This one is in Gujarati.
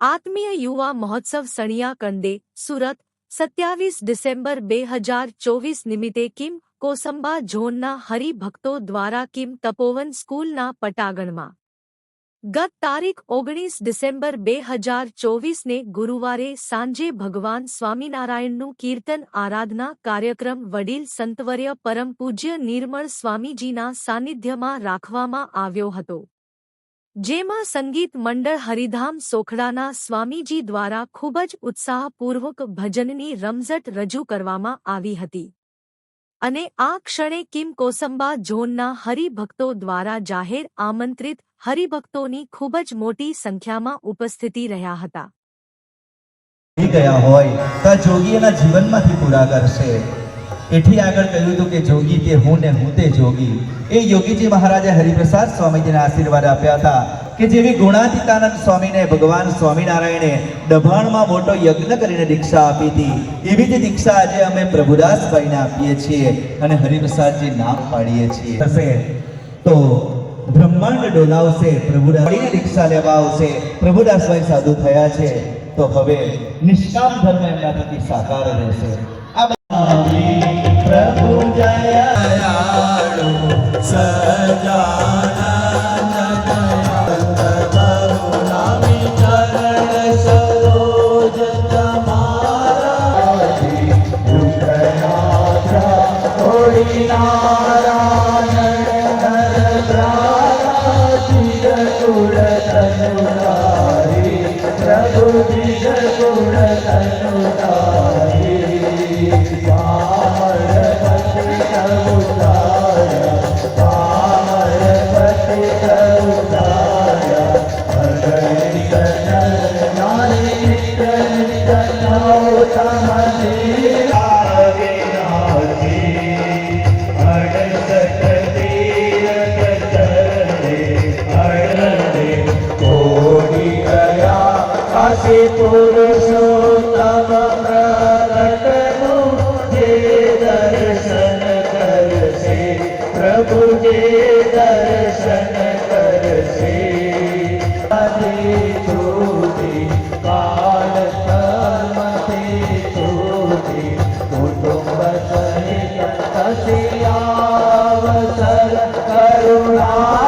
આત્મીય યુવા મહોત્સવ સણિયા કંદે, સુરત, સત્યાવીસ ડિસેમ્બર બે હજાર ચોવીસ નિમિત્તે કિમ કોસંબા ઝોનના હરિભક્તો દ્વારા કિમ તપોવન સ્કૂલના પટાગણમાં. ગત તારીખ ઓગણીસ ડિસેમ્બર બે હજાર ચોવીસને ગુરુવારે સાંજે ભગવાન સ્વામિનારાયણનું કીર્તન આરાધના કાર્યક્રમ વડીલ સંતવર્ય પરમ પૂજ્ય નિર્મળ સ્વામીજીના સાનિધ્યમાં રાખવામાં આવ્યો હતો. જેમાં સંગીત મંડળ હરિધામ સોખડાના સ્વામીજી દ્વારા ખૂબ જ ઉત્સાહપૂર્વક ભજનની રમઝટ રજૂ કરવામાં આવી હતી. અને આ ક્ષણે કિમ કોસંબા ઝોનના હરિભક્તો દ્વારા જાહેર આમંત્રિત હરિભક્તોની ખૂબ જ મોટી સંખ્યામાં ઉપસ્થિતિ રહ્યા હતા. ગયા હોય તો જોગી એના જીવનમાંથી પૂરા કરશે. એથી આગળ કહ્યું હતું કે જોગી તે હું ને હું તે જોગી. એ યોગીજી મહારાજે હરિપ્રસાદ સ્વામીજીને આશીર્વાદ આપ્યા હતા કે જેવી ગુણાતીતાનંદ સ્વામીને ભગવાન સ્વામિનારાયણે દભાણમાં મોટો યજ્ઞ કરીને દીક્ષા આપી હતી, એવી જ દીક્ષા આજે અમે પ્રભુદાસભાઈને આપીએ છીએ અને હરિપ્રસાદજી નામ પાડીએ છીએ. થશે. તો બ્રહ્માંડ ડોલાવશે, પ્રભુદાસભાઈને દીક્ષા લેવા આવશે, પ્રભુદાસભાઈ સાધુ થયા છે. તો હવે નિષ્કામ ધર્મ એમના થકી સાકાર રહેશે. Thank you. સાચે પુરુષો તમ પ્રગટનું જે દર્શન કરશે પ્રભુ જે દર્શન કરશે જ્યોતિ કાલ કર્મતે જ્યોતિ કુટુંબ સહિત કસિયાવસર કરુણા